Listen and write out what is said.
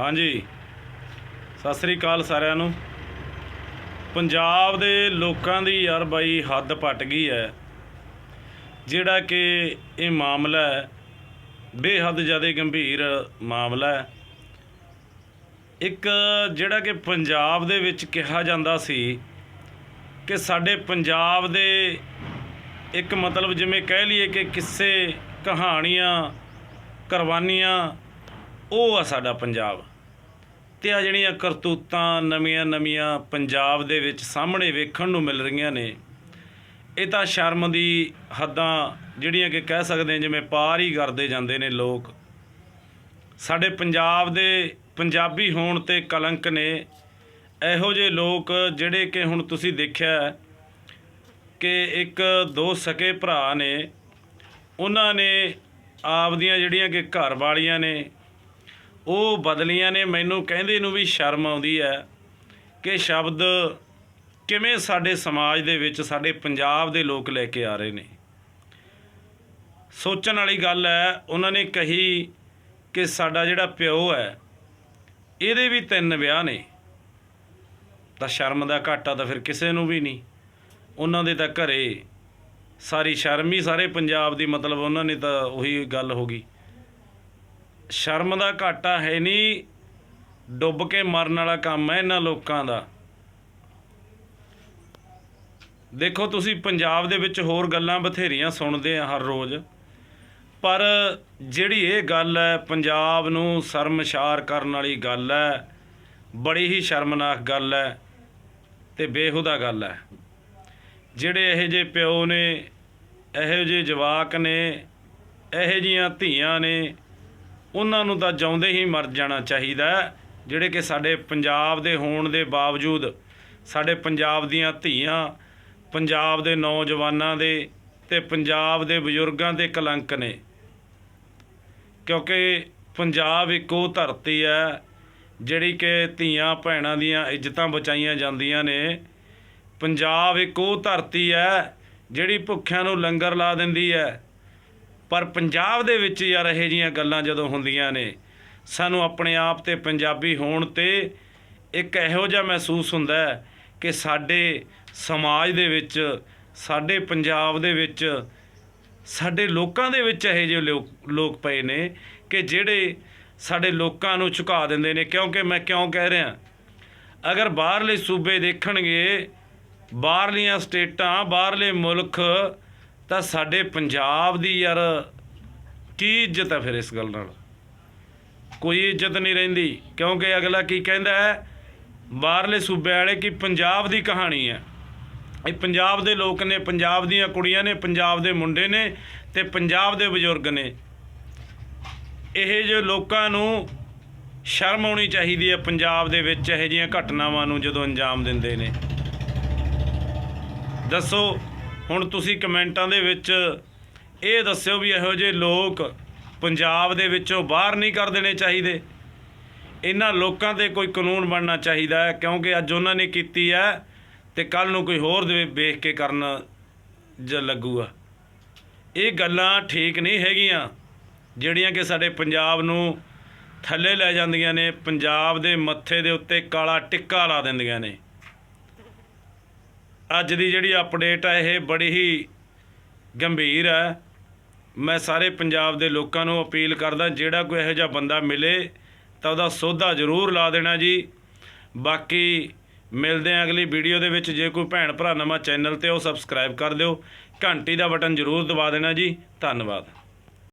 ਹਾਂਜੀ। ਸਤਿ ਸ੍ਰੀ ਅਕਾਲ ਸਾਰਿਆਂ ਨੂੰ। ਪੰਜਾਬ ਦੇ ਲੋਕਾਂ ਦੀ ਯਾਰ ਬਾਈ ਹੱਦ ਪਟ ਗਈ ਹੈ। ਜਿਹੜਾ ਕਿ ਇਹ ਮਾਮਲਾ ਹੈ, ਬੇਹੱਦ ਜ਼ਿਆਦਾ ਗੰਭੀਰ ਮਾਮਲਾ ਹੈ। ਇੱਕ ਜਿਹੜਾ ਕਿ ਪੰਜਾਬ ਦੇ ਵਿੱਚ ਕਿਹਾ ਜਾਂਦਾ ਸੀ ਕਿ ਸਾਡੇ ਪੰਜਾਬ ਦੇ ਇੱਕ ਮਤਲਬ ਜਿਵੇਂ ਕਹਿ ਲਈਏ ਕਿ ਕਿੱਸੇ ਕਹਾਣੀਆਂ, ਕੁਰਬਾਨੀਆਂ, ਉਹ ਆ ਸਾਡਾ ਪੰਜਾਬ। ਤੇ ਆ ਜਿਹੜੀਆਂ ਕਰਤੂਤਾਂ ਨਵੀਆਂ ਨਵੀਆਂ ਪੰਜਾਬ ਦੇ ਵਿੱਚ ਸਾਹਮਣੇ ਵੇਖਣ ਨੂੰ ਮਿਲ ਰਹੀਆਂ ਨੇ, ਇਹ ਤਾਂ ਸ਼ਰਮ ਦੀ ਹੱਦਾਂ ਜਿਹੜੀਆਂ ਕਿ ਕਹਿ ਸਕਦੇ ਜਿਵੇਂ ਪਾਰ ਹੀ ਕਰਦੇ ਜਾਂਦੇ ਨੇ ਲੋਕ। ਸਾਡੇ ਪੰਜਾਬ ਦੇ ਪੰਜਾਬੀ ਹੋਣ ਤੇ ਕਲੰਕ ਨੇ, ਇਹੋ ਜਿਹੇ ਲੋਕ ਜਿਹੜੇ ਕਿ ਹੁਣ ਤੁਸੀਂ ਦੇਖਿਆ ਕਿ ਇੱਕ ਦੋ ਸਕੇ ਭਰਾ ਨੇ, ਉਹਨਾਂ ਨੇ ਆਪਦੀਆਂ ਜਿਹੜੀਆਂ ਕਿ ਘਰ ਵਾਲੀਆਂ ਨੇ ਉਹ ਬਦਲੀਆਂ ਨੇ, ਮੈਨੂੰ ਕਹਿੰਦੇ ਨੂੰ ਵੀ ਸ਼ਰਮ ਆਉਂਦੀ ਹੈ ਕਿ ਸ਼ਬਦ ਕਿਵੇਂ ਸਾਡੇ ਸਮਾਜ ਦੇ ਵਿੱਚ, ਸਾਡੇ ਪੰਜਾਬ ਦੇ ਲੋਕ ਲੈ ਕੇ ਆ ਰਹੇ ਨੇ। ਸੋਚਣ ਵਾਲੀ ਗੱਲ ਹੈ, ਉਹਨਾਂ ਨੇ ਕਹੀ ਕਿ ਸਾਡਾ ਜਿਹੜਾ ਪਿਓ ਹੈ, ਇਹਦੇ ਵੀ ਤਿੰਨ ਵਿਆਹ ਨੇ। ਤਾਂ ਸ਼ਰਮ ਦਾ ਘਾਟਾ ਤਾਂ ਫਿਰ ਕਿਸੇ ਨੂੰ ਵੀ ਨਹੀਂ। ਉਹਨਾਂ ਦੇ ਤਾਂ ਘਰੇ ਸਾਰੀ ਸ਼ਰਮ ਹੀ ਸਾਰੇ ਪੰਜਾਬ ਦੀ, ਮਤਲਬ ਉਹਨਾਂ ਨੇ ਤਾਂ ਉਹੀ ਗੱਲ ਹੋ ਗਈ। ਸ਼ਰਮ ਦਾ ਘਾਟਾ ਹੈ ਨਹੀਂ ਡੁੱਬ ਕੇ ਮਰਨ ਵਾਲਾ ਕੰਮ ਹੈ ਇਹਨਾਂ ਲੋਕਾਂ ਦਾ। ਦੇਖੋ, ਤੁਸੀਂ ਪੰਜਾਬ ਦੇ ਵਿੱਚ ਹੋਰ ਗੱਲਾਂ ਬਥੇਰੀਆਂ ਸੁਣਦੇ ਆ ਹਰ ਰੋਜ਼, ਪਰ ਜਿਹੜੀ ਇਹ ਗੱਲ ਹੈ, ਪੰਜਾਬ ਨੂੰ ਸ਼ਰਮਸ਼ਾਰ ਕਰਨ ਵਾਲੀ ਗੱਲ ਹੈ, ਬੜੀ ਹੀ ਸ਼ਰਮਨਾਕ ਗੱਲ ਹੈ ਤੇ ਬੇਹੁਦਾ ਗੱਲ ਹੈ। ਜਿਹੜੇ ਇਹੋ ਜਿਹੇ ਪਿਓ ਨੇ, ਇਹੋ ਜਿਹੇ ਜਵਾਕ ਨੇ, ਇਹੋ ਜੀਆਂ ਧੀਆਂ ਨੇ ਉਹਨਾਂ ਨੂੰ ਤਾਂ ਜਾਉਂਦੇ ਹੀ ਮਰ ਜਾਣਾ ਚਾਹੀਦਾ ਜਿਹੜੇ ਕਿ ਸਾਡੇ ਪੰਜਾਬ ਦੇ ਹੋਣ ਦੇ ਬਾਵਜੂਦ ਸਾਡੇ ਪੰਜਾਬ ਦੀਆਂ ਧੀਆਂ, ਪੰਜਾਬ ਦੇ ਨੌਜਵਾਨਾਂ ਦੇ ਤੇ ਪੰਜਾਬ ਦੇ ਬਜ਼ੁਰਗਾਂ ਦੇ ਕਲੰਕ ਨੇ। ਕਿਉਂਕਿ ਪੰਜਾਬ ਇੱਕ ਉਹ ਧਰਤੀ ਹੈ, ਜਿਹੜੀ ਕਿ ਧੀਆਂ ਭੈਣਾਂ ਦੀਆਂ ਇੱਜ਼ਤਾਂ ਬਚਾਈਆਂ ਜਾਂਦੀਆਂ ਨੇ। ਪੰਜਾਬ ਇੱਕ ਉਹ ਧਰਤੀ ਹੈ, ਜਿਹੜੀ ਭੁੱਖਿਆਂ ਨੂੰ ਲੰਗਰ ਲਾ ਦਿੰਦੀ ਹੈ। ਪਰ ਪੰਜਾਬ ਦੇ ਵਿੱਚ ਯਾਰ ਇਹੋ ਜੀਆਂ ਗੱਲਾਂ ਜਦੋਂ ਹੁੰਦੀਆਂ ਨੇ, ਸਾਨੂੰ ਆਪਣੇ ਆਪ ਤੇ ਪੰਜਾਬੀ ਹੋਣ ਤੇ ਇੱਕ ਇਹੋ ਜਿਹਾ ਮਹਿਸੂਸ ਹੁੰਦਾ ਹੈ ਕਿ ਸਾਡੇ ਸਮਾਜ ਦੇ ਵਿੱਚ, ਸਾਡੇ ਪੰਜਾਬ ਦੇ ਵਿੱਚ, ਸਾਡੇ ਲੋਕਾਂ ਦੇ ਵਿੱਚ ਇਹੋ ਜਿਹੇ ਲੋਕ ਲੋਕ ਪਏ ਨੇ ਕਿ ਜਿਹੜੇ ਸਾਡੇ ਲੋਕਾਂ ਨੂੰ ਝੁਕਾ ਦਿੰਦੇ ਨੇ, ਕਿਉਂਕਿ ਮੈਂ ਕਿਉਂ ਕਹਿ ਰਿਹਾ? ਅਗਰ ਬਾਹਰਲੇ ਸੂਬੇ ਦੇਖਣਗੇ, ਬਾਹਰਲੀਆਂ ਸਟੇਟਾਂ, ਬਾਹਰਲੇ ਮੁਲਕ ਤਾਂ ਸਾਡੇ ਪੰਜਾਬ ਦੀ ਯਾਰ ਕੀ ਇੱਜ਼ਤ ਹੈ ਫਿਰ ਇਸ ਗੱਲ ਨਾਲ? ਕੋਈ ਇੱਜ਼ਤ ਨਹੀਂ ਰਹਿੰਦੀ, ਕਿਉਂਕਿ ਅਗਲਾ ਕੀ ਕਹਿੰਦਾ ਹੈ? ਬਾਹਰਲੇ ਸੂਬੇ ਵਾਲੇ ਕਿ ਪੰਜਾਬ ਦੀ ਕਹਾਣੀ ਹੈ? ਇਹ ਪੰਜਾਬ ਦੇ ਲੋਕ ਨੇ, ਪੰਜਾਬ ਦੀਆਂ ਕੁੜੀਆਂ ਨੇ, ਪੰਜਾਬ ਦੇ ਮੁੰਡੇ ਨੇ ਤੇ ਪੰਜਾਬ ਦੇ ਬਜ਼ੁਰਗ ਨੇ। ਇਹ ਜੋ ਲੋਕਾਂ ਨੂੰ ਸ਼ਰਮ ਆਉਣੀ ਚਾਹੀਦੀ ਹੈ ਪੰਜਾਬ ਦੇ ਵਿੱਚ, ਇਹੋ ਜਿਹੀਆਂ ਘਟਨਾਵਾਂ ਨੂੰ ਜਦੋਂ ਅੰਜਾਮ ਦਿੰਦੇ ਨੇ। ਦੱਸੋ ਹੁਣ ਤੁਸੀਂ ਕਮੈਂਟਾਂ ਦੇ ਵਿੱਚ ਇਹ ਦੱਸਿਓ ਵੀ ਇਹੋ ਜਿਹੇ ਲੋਕ ਪੰਜਾਬ ਦੇ ਵਿੱਚੋਂ ਬਾਹਰ ਨਹੀਂ ਕਰ ਦੇਣੇ ਚਾਹੀਦੇ। ਇਹਨਾਂ ਲੋਕਾਂ ਤੇ ਕੋਈ ਕਾਨੂੰਨ ਬਣਨਾ ਚਾਹੀਦਾ ਹੈ, ਕਿਉਂਕਿ ਅੱਜ ਉਹਨਾਂ ਨੇ ਕੀਤੀ ਹੈ ਤੇ ਕੱਲ ਨੂੰ ਕੋਈ ਹੋਰ ਦੇ ਵੇਖ ਕੇ ਕਰਨ ਜ ਲੱਗੂਗਾ। ਇਹ ਗੱਲਾਂ ਠੀਕ ਨਹੀਂ ਹੈਗੀਆਂ, ਜਿਹੜੀਆਂ ਕਿ ਸਾਡੇ ਪੰਜਾਬ ਨੂੰ ਥੱਲੇ ਲੈ ਜਾਂਦੀਆਂ ਨੇ, ਪੰਜਾਬ ਦੇ ਮੱਥੇ ਦੇ ਉੱਤੇ ਕਾਲਾ ਟਿੱਕਾ ਲਾ ਦਿੰਦੀਆਂ ਨੇ। ਅੱਜ ਦੀ ਜਿਹੜੀ ਅਪਡੇਟ ਹੈ ਇਹ ਬੜੀ ਹੀ ਗੰਭੀਰ ਹੈ ਮੈਂ ਸਾਰੇ ਪੰਜਾਬ ਦੇ ਲੋਕਾਂ ਨੂੰ ਅਪੀਲ ਕਰਦਾ, ਜਿਹੜਾ ਕੋਈ ਇਹੋ ਜਿਹਾ ਬੰਦਾ ਮਿਲੇ, ਤਾਂ ਉਹਦਾ ਸੋਧਾ ਜ਼ਰੂਰ ਲਾ ਦੇਣਾ ਜੀ। ਬਾਕੀ ਮਿਲਦੇ ਹਾਂ ਅਗਲੀ ਵੀਡੀਓ ਦੇ ਵਿੱਚ। ਜੇ ਕੋਈ ਭੈਣ ਭਰਾ ਨਵਾਂ ਚੈਨਲ ਤੇ ਉਹ ਸਬਸਕ੍ਰਾਈਬ ਕਰ ਦਿਓ। ਘੰਟੀ ਦਾ ਬਟਨ ਜ਼ਰੂਰ ਦਬਾ ਦੇਣਾ ਜੀ। ਧੰਨਵਾਦ।